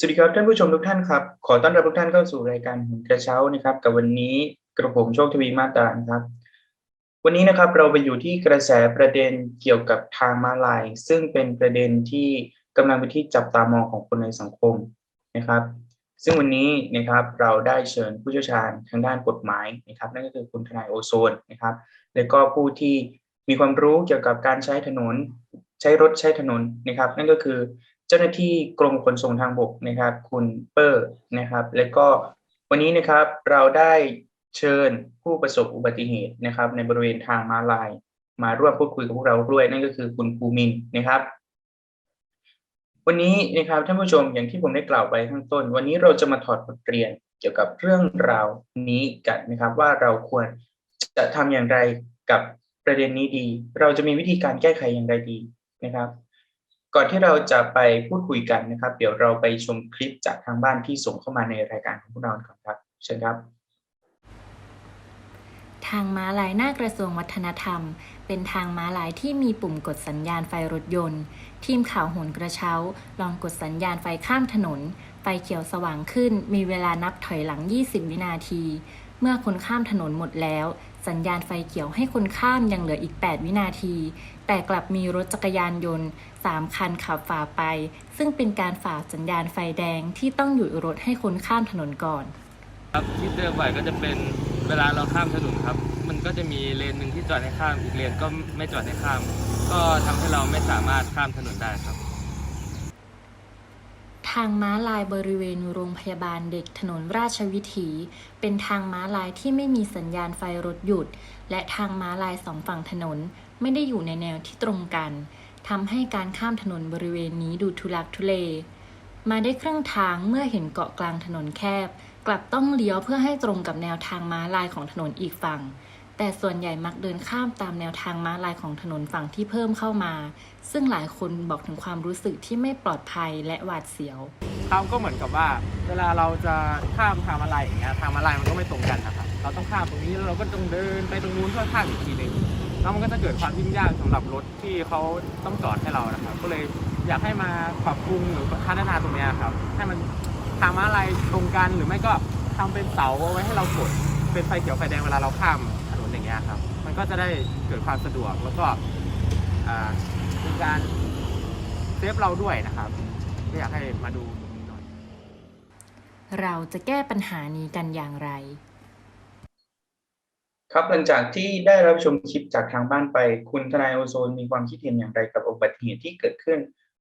สวัสดีครับท่านผู้ชมทุกท่านครับ ขอต้อนรับทุกท่านเข้าสู่รายการโหนกระเช้านะครับ กับวันนี้กระผมโชคทวีมาตรานครับ วันนี้นะครับเราไปอยู่ที่กระแสประเด็นเกี่ยวกับทางมาลาย ซึ่งเป็นประเด็นที่กำลังเป็นที่จับตามองของคนในสังคมนะครับ ซึ่งวันนี้นะครับเราได้เชิญผู้เชี่ยวชาญทางด้านกฎหมายนะครับนั่นก็คือคุณทนายโอโซนนะครับ และก็ผู้ที่มีความรู้เกี่ยวกับการใช้ถนน ใช้รถใช้ถนนนะครับ นั่นก็คือ เจ้าหน้าที่กรมขนส่งทางบกนะครับ คุณเปอร์นะครับ และก็วันนี้นะครับเราได้เชิญผู้ประสบอุบัติเหตุนะครับ ในบริเวณทางม้าลาย มาร่วมพูดคุยกับพวกเราด้วยนั่นก็คือคุณภูมินนะครับ วันนี้นะครับท่านผู้ชมอย่างที่ผมได้กล่าวไปข้างต้น วันนี้เราจะมาถอดบทเรียนเกี่ยวกับเรื่องราวนี้กันนะครับ ว่าเราควรจะทำอย่างไรกับประเด็นนี้ดี เราจะมีวิธีการแก้ไขอย่างไรดีนะครับ ก่อนที่เราจะไปพูดคุยกันนะครับ เดี๋ยวเราไปชมคลิปจากทางบ้านที่ส่งเข้ามาในรายการของพวกเราก่อนครับ เชิญครับ ทางม้าลายหน้ากระทรวงวัฒนธรรม เป็นทางม้าลายที่มีปุ่มกดสัญญาณไฟรถยนต์ ทีมข่าวโหนกระเช้า ลองกดสัญญาณไฟข้ามถนน ไฟเขียวสว่างขึ้น มีเวลานับถอยหลัง 20 วินาที เมื่อคนข้ามถนนหมดแล้ว สัญญาณไฟเขียวให้คนข้ามยังเหลืออีก 8 วินาที แต่กลับมีรถจักรยานยนต์ 3 คันขับฝ่าไป ซึ่งเป็นการฝ่าสัญญาณไฟแดงที่ต้องหยุดรถให้คนข้ามถนนก่อน ครับที่เจอบ่อยก็จะเป็นเวลาเราข้ามถนนครับ มันก็จะมีเลนหนึ่งที่จอดให้ข้ามอีกเลนก็ไม่จอดให้ข้าม ก็ทำให้เราไม่สามารถข้ามถนนได้ครับ ทางม้าลายบริเวณโรงพยาบาลเด็กถนนราชวิถี เป็นทางม้าลายที่ไม่มีสัญญาณไฟรถหยุด และทางม้าลายสองฝั่งถนน ไม่ได้อยู่ในแนวที่ตรงกันทำให้การข้ามถนนบริเวณนี้ดูทุลักทุเล มาได้ครึ่งทางเมื่อเห็นเกาะกลางถนนแคบ กลับต้องเลี้ยวเพื่อให้ตรงกับแนวทางม้าลายของถนนอีกฝั่ง แต่ส่วนใหญ่มักเดินข้ามตามแนวทางม้าลายของถนนฝั่งที่เพิ่มเข้ามา ซึ่งหลายคนบอกถึงความรู้สึกที่ไม่ปลอดภัยและหวาดเสียวเขาก็เหมือนกับว่า เวลาเราจะข้ามทางมาลายอย่างเงี้ยทางมาลายมันก็ไม่ตรงกันนะครับเราต้องข้ามตรงนี้แล้วเราก็ต้องเดินไปตรงนู้นเพื่อข้ามอีกทีหนึ่งแล้วมันก็จะเกิดความยุ่งยากสำหรับรถที่เขาต้องจอดให้เรานะครับ ก็เลยอยากให้มาปรับปรุงหรือพัฒนาตรงนี้ครับ ให้มันทางม้าลายตรงกันหรือไม่ก็ทำเป็นเสาเอาไว้ให้เรากดเป็นไฟเขียวไฟแดงเวลาเราข้าม งเงี้ยครับมันก็จะได้เกิดความสะดวกแล้วก็อ่าเป็นการเซฟเราด้วยนะครับก็อยากให้มาดูตรงนี้หน่อย เราจะแก้ปัญหานี้กันอย่างไร ครับหลังจากที่ได้รับชมคลิปจากทางบ้านไปคุณทนายโอโซนมีความคิดเห็นอย่างไรกับอุบัติเหตุที่เกิดขึ้น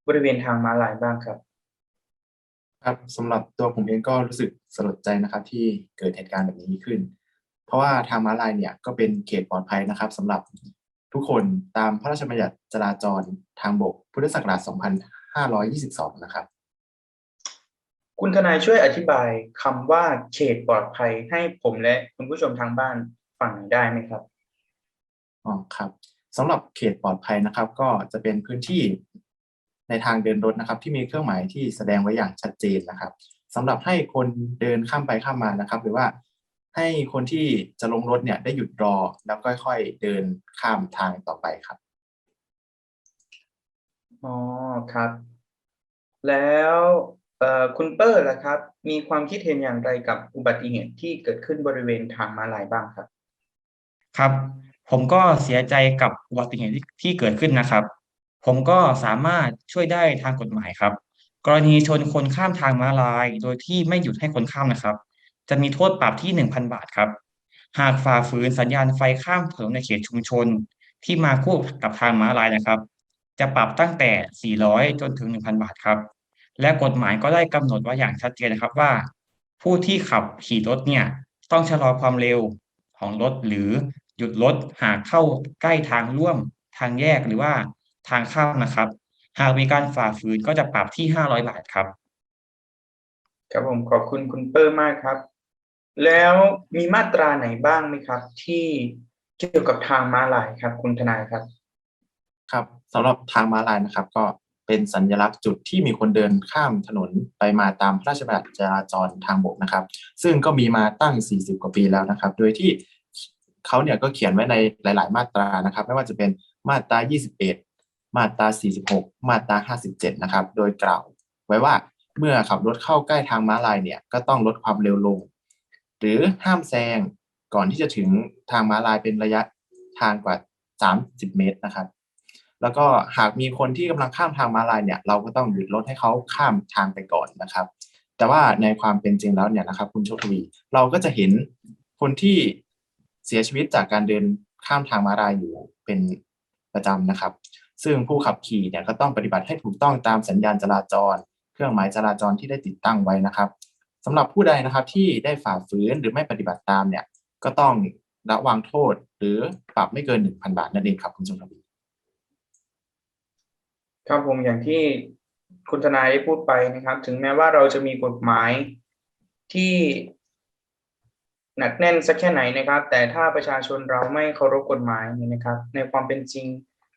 บริเวณทางม้าลายบ้างครับ ครับสำหรับตัวผมเองก็รู้สึกสลดใจนะครับ ที่เกิดเหตุการณ์แบบนี้ขึ้น เพราะว่าทางม้าลายเนี่ยก็เป็นเขตปลอดภัยนะครับสำหรับทุกคนตามพระราชบัญญัติจราจรทางบกพุทธศักราช 2522 นะครับ คุณทนายช่วยอธิบายคำว่าเขตปลอดภัยให้ผมและคุณผู้ชมทางบ้านฟังหน่อยได้ไหมครับอ๋อครับสำหรับเขตปลอดภัยนะครับ ก็จะเป็นพื้นที่ในทางเดินรถนะครับ ที่มีเครื่องหมายที่แสดงไว้อย่างชัดเจนนะครับสำหรับให้คนเดินข้ามไปข้ามมานะครับ หรือว่า ให้คนที่จะลงรถเนี่ยได้หยุดรอแล้วก็ค่อยๆเดินข้ามทางต่อไปครับ อ๋อครับ แล้วเอ่อคุณเปอร์ล่ะครับ มีความคิดเห็นอย่างไรกับอุบัติเหตุที่เกิดขึ้นบริเวณทางม้าลายบ้างครับ ครับ ผมก็เสียใจกับอุบัติเหตุที่ที่เกิดขึ้นนะครับ ผมก็สามารถช่วยได้ทางกฎหมายครับ กรณีชนคนข้ามทางม้าลาย โดยที่ไม่หยุดให้คนข้ามนะครับ จะมีโทษปรับที่หนึ่งพันบาทครับ หากฝ่าฝืนสัญญาณไฟข้ามถนนในเขตชุมชน ที่มาคู่กับทางม้าลายนะครับ จะปรับตั้งแต่ 400 จนถึง 1,000 บาทครับ และกฎหมายก็ได้กำหนดไว้อย่างชัดเจนนะครับว่า ผู้ที่ขับขี่รถเนี่ยต้องชะลอความเร็วของรถหรือหยุดรถหากเข้าใกล้ทางร่วมทางแยกหรือว่าทางข้ามนะครับ หากมีการฝ่าฝืนก็จะปรับที่ 500 บาทครับ ครับผมขอบคุณคุณเปอร์มากครับ แล้วมีมาตราไหนบ้างไหมครับ ที่เกี่ยวกับทางม้าลายครับ คุณทนายครับ ครับสำหรับทางม้าลายนะครับ ก็เป็นสัญลักษณ์จุดที่มีคนเดินข้ามถนนไปมาตามพระราชบัญญัติจราจรทางบกนะครับ ซึ่งก็มีมาตั้ง 40 กว่าปีแล้วนะครับ โดยที่เขาเนี่ยก็เขียนไว้ในหลาย ๆ มาตรานะครับ ไม่ว่าจะเป็นมาตรา 21 มาตรา 46 มาตรา 57 นะครับ โดยกล่าวไว้ว่าเมื่อขับรถเข้าใกล้ทางม้าลายเนี่ยก็ต้องลดความเร็วลง หรือห้ามแซงก่อนที่จะถึงทางม้าลายเป็นระยะทางกว่า 30 เมตรนะครับ แล้วก็หากมีคนที่กำลังข้ามทางม้าลายเนี่ย เราก็ต้องหยุดรถให้เขาข้ามทางไปก่อนนะครับ แต่ว่าในความเป็นจริงแล้วเนี่ยนะครับ คุณโชคทวีเราก็จะเห็นคนที่เสียชีวิตจากการเดินข้ามทางม้าลายอยู่เป็นประจำนะครับ ซึ่งผู้ขับขี่เนี่ยก็ต้องปฏิบัติให้ถูกต้องตามสัญญาณจราจร เครื่องหมายจราจรที่ได้ติดตั้งไว้นะครับ สำหรับผู้ใดนะครับที่ได้ฝ่าฝืนหรือไม่ปฏิบัติตามเนี่ย ก็ต้องระวางโทษหรือปรับไม่เกิน 1,000 บาทนั่นเองครับคุณชมทวีครับผมอย่างที่คุณทนายได้พูดไปนะครับ ถึงแม้ว่าเราจะมีกฎหมายที่หนักแน่นสักแค่ไหนนะครับ แต่ถ้าประชาชนเราไม่เคารพกฎหมายเนี่ยนะครับ ในความเป็นจริง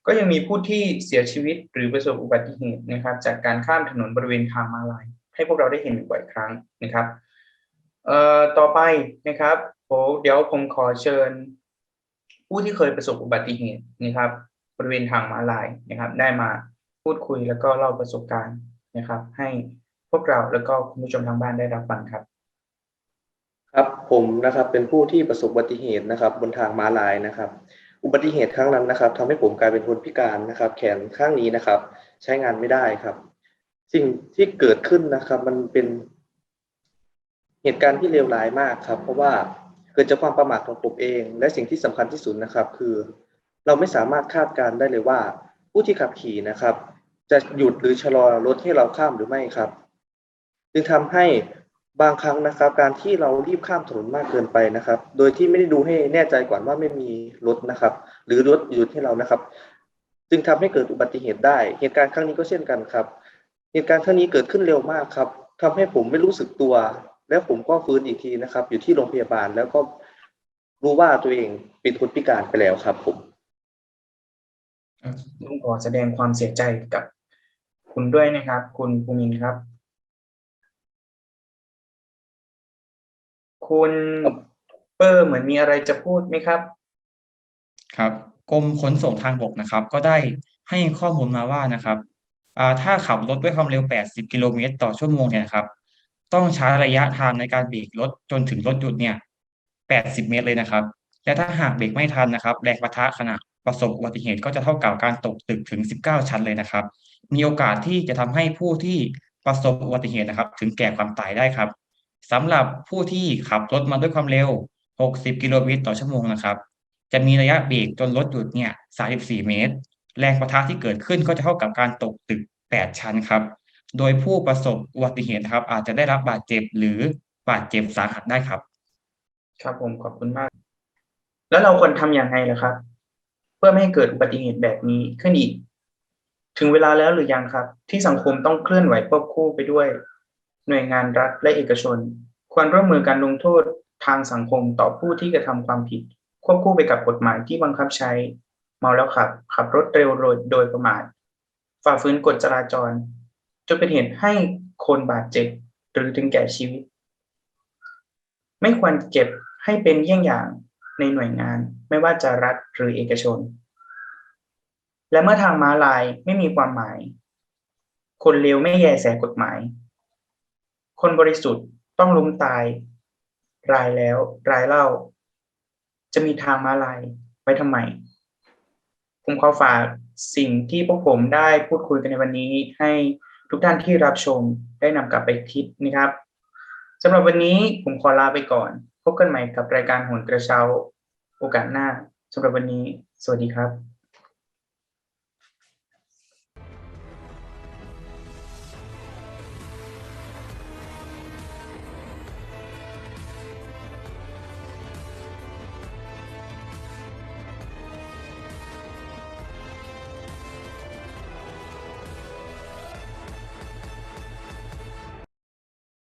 ก็ยังมีผู้ที่เสียชีวิตหรือประสบอุบัติเหตุนะครับ จากการข้ามถนนบริเวณทางมาลาย ให้พวกเราได้เห็นบ่อยครั้งนะครับเอ่อต่อไปนะครับโหเดี๋ยวผมขอเชิญ ผู้ที่เคยประสบอุบัติเหตุนะครับบริเวณทางม้าลายนะครับ ได้มาพูดคุยแล้วก็เล่าประสบการณ์นะครับ ให้พวกเราแล้วก็คุณผู้ชมทางบ้านได้รับฟังครับ ครับผมนะครับเป็นผู้ที่ประสบอุบัติเหตุนะครับ บนทางม้าลายนะครับ อุบัติเหตุครั้งนั้นนะครับทำให้ผมกลายเป็นคนพิการนะครับ แขนข้างนี้นะครับ ใช้งานไม่ได้ครับ สิ่งที่เกิดขึ้นนะครับ มันเป็นเหตุการณ์ที่เลวร้ายมากครับ เพราะว่าเกิดจากความประมาทของผมเอง และสิ่งที่สำคัญที่สุดนะครับ คือ เราไม่สามารถคาดการได้เลยว่า ผู้ที่ขับขี่นะครับ จะหยุดหรือชะลอรถให้เราข้ามหรือไม่ครับ จึงทำให้บางครั้งนะครับ การที่เรารีบข้ามถนนมากเกินไปนะครับ โดยที่ไม่ได้ดูให้แน่ใจก่อนว่าไม่มีรถนะครับ หรือรถหยุดให้เรานะครับ จึงทำให้เกิดอุบัติเหตุได้ เหตุการณ์ครั้งนี้ก็เช่นกันครับ เหตุการณ์ครั้งนี้เกิดขึ้นเร็วมากครับทำให้ผมไม่รู้สึกตัว แล้วผมก็ฟื้นอีกทีนะครับ อยู่ที่โรงพยาบาลแล้วก็รู้ว่าตัวเองเป็นคนพิการไปแล้วครับ ผมต้องขอแสดงความเสียใจกับคุณด้วยนะครับ คุณภูมินทร์ครับ คุณเปอร์เหมือนมีอะไรจะพูดไหมครับ ครับกรมขนส่งทางบกนะครับ ก็ได้ให้ข้อมูลมาว่านะครับอ่า ถ้าขับรถด้วยความเร็ว 80 กิโลเมตรต่อชั่วโมงเนี่ยครับ ต้องใช้ระยะทางในการเบรกรถจนถึงรถหยุดเนี่ย 80 เมตรเลยนะครับ และถ้าหากเบรกไม่ทันนะครับแรงปะทะขณะประสบอุบัติเหตุก็จะเท่ากับการตกตึกถึง 19 ชั้นเลยนะครับ มีโอกาสที่จะทำให้ผู้ที่ประสบอุบัติเหตุนะครับ ถึงแก่ความตายได้ครับสำหรับผู้ที่ขับรถมาด้วยความเร็ว 60 กิโลเมตรต่อชั่วโมงนะครับ จะมีระยะเบรกจนรถหยุดเนี่ย 34 เมตร แรงปะทะที่เกิดขึ้นก็จะเท่ากับการตกตึก 8 ชั้นครับ โดยผู้ประสบอุบัติเหตุครับ อาจจะได้รับบาดเจ็บหรือบาดเจ็บสาหัสได้ครับ ครับผมขอบคุณมาก แล้วเราควรทำอย่างไรล่ะครับ เพื่อไม่ให้เกิดอุบัติเหตุแบบนี้ขึ้นอีก ถึงเวลาแล้วหรือยังครับ ที่สังคมต้องเคลื่อนไหวควบคู่ไปด้วย หน่วยงานรัฐและเอกชน ควรร่วมมือการลงโทษทางสังคมต่อผู้ที่กระทำความผิด ควบคู่ไปกับกฎหมายที่บังคับใช้ เมาแล้วขับ ขับรถเร็วโดยประมาท ฝ่าฝืนกฎจราจร จนเป็นเหตุให้คนบาดเจ็บหรือถึงแก่ชีวิต ไม่ควรเก็บให้เป็นเยี่ยงอย่างในหน่วยงานไม่ว่าจะรัฐหรือเอกชน และเมื่อทางม้าลายไม่มีความหมาย คนเลวไม่แยแสกฎหมาย คนบริสุทธิ์ต้องล้มตาย รายแล้วรายเล่า จะมีทางม้าลายไว้ทำไม ผมขอฝากสิ่งที่พวกผมได้พูดคุยกันในวันนี้ ให้ทุกท่านที่รับชมได้นำกลับไปคิดนะครับสำหรับวันนี้ผมขอลาไปก่อน พบกันใหม่กับรายการโหนกระเช้าโอกาสหน้าสำหรับวันนี้ สวัสดีครับ